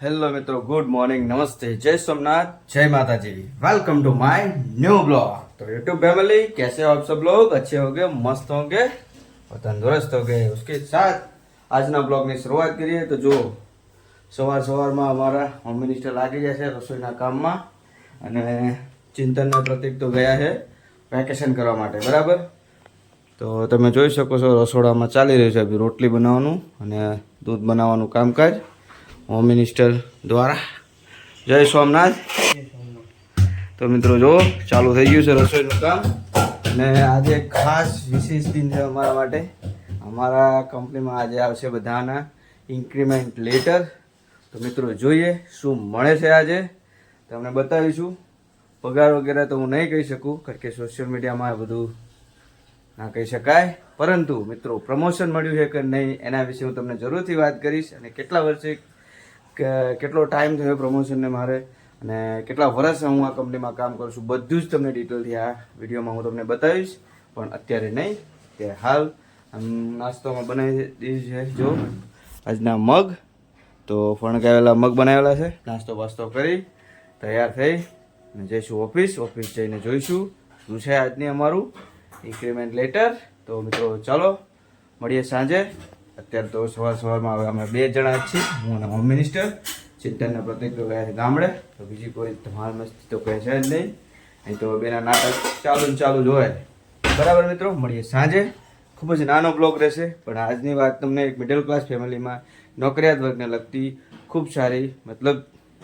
Hello મિત્રો good morning નમસ્તે જય સોમનાથ जय Mata ji welcome to my new blog तो यूट्यूब फैमिली कैसे हो आप सब लोग अच्छे होंगे मस्त होंगे और तंदुरुस्त होंगे उसके साथ આજના બ્લોગની શરૂઆત કરીએ તો જો સવાર સવારમાં અમારા હોમ મિનિસ્ટર લાગી જાય છે રસોઈના કામમાં અને ચિંતનના પ્રતિક તો ગયા છે વેકેશન કરવા માટે બરાબર તો તમે જોઈ શકો છો રસોડામાં ચાલી રહ્યું છે અભી રોટલી બનાવવાનું અને દૂધ બનાવવાનું કામકાજ હોમ મિનિસ્ટર દ્વારા. જય સોમનાથ. તો મિત્રો જો ચાલુ થઈ ગયું છે રસોઈનું કામ. અને આજે ખાસ વિશેષ દિન છે અમારા માટે. અમારા કંપનીમાં આજે આવશે બધાના ઇન્ક્રીમેન્ટ લેટર તો મિત્રો જોઈએ શું મળે છે આજે. તમને બતાવીશું. પગાર વગેરે તો હું નહીં કહી શકું, કારણ કે સોશિયલ મીડિયામાં બધું ના કહી શકાય. પરંતુ મિત્રો પ્રમોશન મળ્યું છે કે નહીં એના વિશે હું તમને જરૂરથી વાત કરીશ. અને કેટલા વર્ષે કે- કેટલો ટાઈમ થયો પ્રમોશનને મારે અને કેટલા વર્ષ હું આ કંપનીમાં કામ કરું છું, બધું જ તમને ડિટેલથી આ વિડીયોમાં હું તમને બતાવીશ. પણ અત્યારે નહીં કે હાલ નાસ્તોમાં બનાવી દીધું છે જો. આજના મગ, તો ફણકાવેલા મગ બનાવેલા છે. નાસ્તો બાસ્તો કરી, તૈયાર થઈ અને જઈશું ઓફિસ. ઓફિસ જઈને જોઈશું શું છે આજની અમારું ઇન્ક્રીમેન્ટ લેટર તો મિત્રો ચાલો, મળીએ સાંજે. અત્યારે તો સવાર સવારમાં હવે અમે બે જણા છીએ. હું અને હોમ મિનિસ્ટર. ચિંતનના પ્રતિક તો ગયા છે ગામડે. તો બીજી કોઈ ધમાલ મસ્તી તો કહે છે જ નહીં. અહીં તો બેના નાટક ચાલુ ને ચાલુ જ હોય. બરાબર મિત્રો, મળીએ સાંજે. ખૂબ જ નાનો બ્લોગ રહેશે, પણ આજની વાત તમને એક મિડલ ક્લાસ ફેમિલીમાં નોકરિયાત વર્ગને લગતી ખૂબ સારી, મતલબ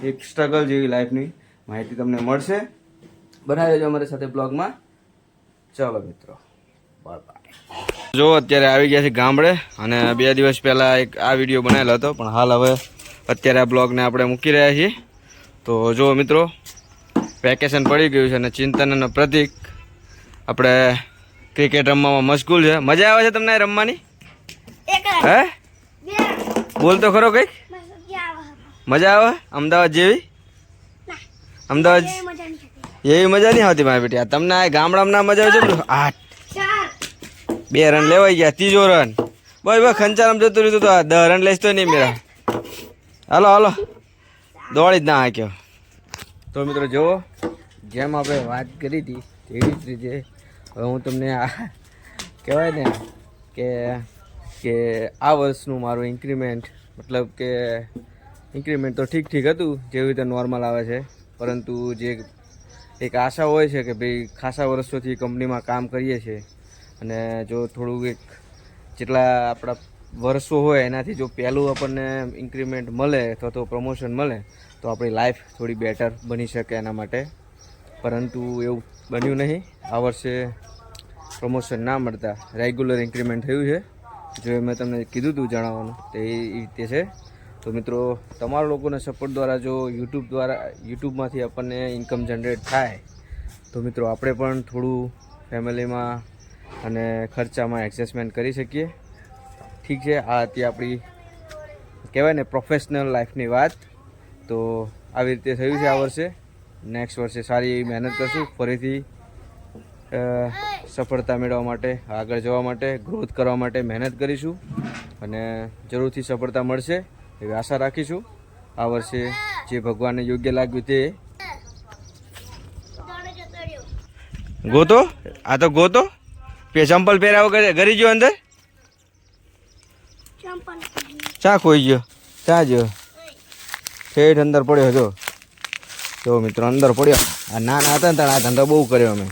એક સ્ટ્રગલ જેવી લાઈફની માહિતી તમને મળશે. બનાવી દેજો અમારી સાથે બ્લોગમાં. ચાલો મિત્રો બાય બાય જો અત્યારે આવી ગયા છે ગામડે અને બે દિવસ પહેલા એક આ વીડિયો બનાવેલો હતો પણ હાલ હવે અત્યારે આ બ્લોગને આપણે મૂકી રહ્યા છીએ. તો જો મિત્રો વેકેશન પડી ગયું છે અને ચિંતન અને પ્રતિક આપણે ક્રિકેટ રમવામાં મશગુલ છે. મજા આવે છે તમને રમવાની? હે? બોલ તો ખરો કંઈક. મજા આવે અમદાવાદ જેવી? અમદાવાદ એવી મજા નહીં આવતી મારી બેટી. આ તમને આ ગામડામાં મજા આવે છે? બધું? બે રન લેવાઈ ગયા, ત્રીજો રન. બસ બસ ખંચારામ જતું રહ્યું તો દસ રન લઈશ તો નહીં મેરા હાલો હાલો. દોડી જ ના હાંક્યો. તો મિત્રો જુઓ, જેમ આપણે વાત કરી હતી, તેવી જ રીતે હવે હું તમને આ કહેવાય ને કે કે આ વર્ષનું મારું ઇન્ક્રીમેન્ટ મતલબ કે ઇન્ક્રીમેન્ટ તો ઠીક ઠીક હતું, જેવી રીતે નોર્મલ આવે છે. પરંતુ જે એક આશા હોય છે કે ભાઈ ખાસા વર્ષોથી કંપનીમાં કામ કરીએ છીએ અને જો થોડુંક એક જેટલા આપણા વર્ષો હોય, એનાથી જો પહેલું આપણને ઇન્ક્રીમેન્ટ મળે અથવા તો પ્રમોશન મળે, તો આપણી લાઈફ થોડી બેટર બની શકે એના માટે. પરંતુ એવું બન્યું નહીં. આ વર્ષે પ્રમોશન ના મળતા. રેગ્યુલર ઇન્ક્રીમેન્ટ થયું છે. જો મેં તમને કીધું હતું જણાવવાનું, તે એ રીતે છે. તો મિત્રો, તમારા લોકોના સપોર્ટ દ્વારા જો યુટ્યુબ દ્વારા યુટ્યુબમાંથી આપણને ઇન્કમ જનરેટ થાય, તો મિત્રો, આપણે પણ થોડું ફેમિલીમાં અને ખર્ચામાં એડજસ્ટમેન્ટ કરી શકીએ. ઠીક છે, આ હતી આપણી, કહેવાય ને પ્રોફેશનલ લાઈફની વાત. તો આવી રીતે થયું છે આ વર્ષે. નેક્સ્ટ વર્ષે સારી એવી મહેનત કરશું. ફરીથી સફળતા મેળવવા માટે, આગળ જવા માટે ગ્રોથ કરવા માટે મહેનત કરીશું. અને જરૂરથી સફળતા મળશે એવી આશા રાખીશું. આ વર્ષે જે ભગવાનને યોગ્ય લાગ્યું તે ગોતો? આ તો ગોતો? પે ચંપલ પહેરાવો કરે ઘરી ગયો અંદર? ચા ખોઈ ગયો. ચા જો. ઠેઠ અંદર પડ્યો જો જો મિત્રો અંદર પડ્યો. આ નાના હતા ને ત્યારે આ ધંધો બહુ કર્યો અમે.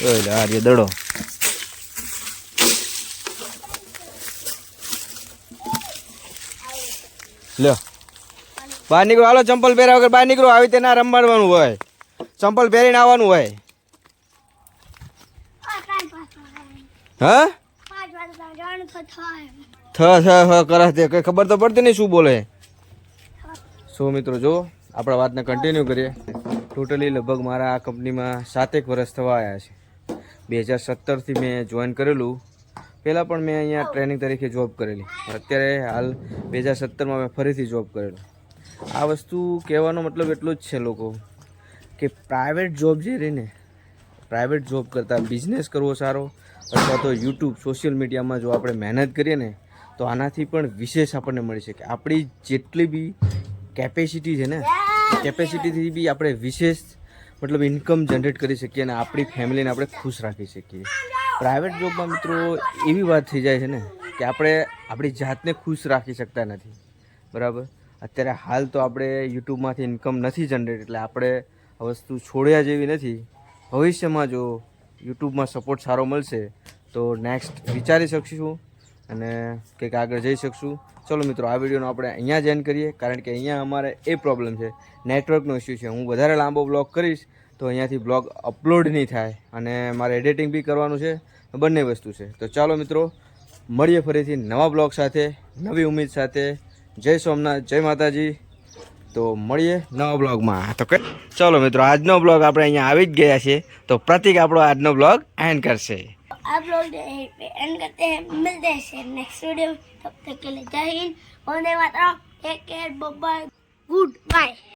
જોઈ આ જે દડો. લ્યો. બહાર નીકળો. હાલો ચંપલ પહેર્યા વગર બહાર નીકળો. આવી રીતે ના રમવાનું હોય. ચંપલ પહેરીને આવવાનું હોય. હા? થ થ હ કરે તે કઈ ખબર તો પડતી નહીં શું બોલે. સો મિત્રો જો આપણા વાતને કન્ટિન્યુ કરીએ. ટોટલી લગભગ મારા આ કંપનીમાં સાતેક વર્ષ થવા આવ્યા છે. બે હજાર સત્તરથી મેં જોઈન કરેલું. પહેલાં પણ મેં અહીંયા ટ્રેનિંગ તરીકે જોબ કરેલી. અત્યારે હાલ બે હજાર સત્તરમાં મેં ફરીથી જોબ કરેલો. આ વસ્તુ કહેવાનો મતલબ એટલો જ છે લોકો કે પ્રાઇવેટ જોબ જે રહી ને પ્રાઇવેટ જોબ કરતાં બિઝનેસ કરવો સારો, અથવા તો યુટ્યુબ સોશિયલ મીડિયામાં જો આપણે મહેનત કરીએ ને, તો આનાથી પણ વિશેષ આપણને મળી શકે. આપણી જેટલી બી કેપેસિટી છે ને કેપેસિટીથી બી આપણે વિશેષ મતલબ ઇન્કમ જનરેટ કરી શકીએ અને આપણી ફેમિલીને આપણે ખુશ રાખી શકીએ. પ્રાઇવેટ જોબમાં મિત્રો એવી વાત થઈ જાય છે ને, કે આપણે આપણી જાતને ખુશ રાખી શકતા નથી. બરાબર? અત્યારે હાલ તો આપણે યુટ્યુબમાંથી ઇન્કમ નથી જનરેટ એટલે આપણે વસ્તુ છોડ્યા જેવી નથી. ભવિષ્યમાં જો યુટ્યુબમાં સપોર્ટ સારો મળશે, તો નેક્સ્ટ વિચારી શકીશું અને કંઈક આગળ જઈ શકશું. ચલો મિત્રો, આ વિડીયોનો આપણે અહીંયા જ એન્ડ કરીએ, કારણ કે અહીંયા અમારે એ પ્રોબ્લેમ છે. નેટવર્કનો ઇસ્યુ છે. હું વધારે લાંબો બ્લોગ કરીશ, તો અહીંયાથી બ્લોગ અપલોડ નહીં થાય અને મારે એડિટિંગ બી કરવાનું છે બંને વસ્તુ છે. તો ચાલો મિત્રો, મળીએ ફરીથી નવા બ્લોગ સાથે, નવી ઉમેદ સાથે. જય સોમનાથ, જય માતાજી. તો મળીએ નવા બ્લોગમાં. તો કે ચલો મિત્રો, આજનો બ્લોગ આપણે અહીંયા આવી જ ગયા છીએ. તો પ્રતિક આપણો આજનો બ્લોગ એન્ડ કરશે. આ બ્લોગ એન્ડ કરતે મિલતે છે નેક્સ્ટ વિડિયો તબ તક કે લે, જય હિન્દ. વંદે માતરમ. Take care bye goodbye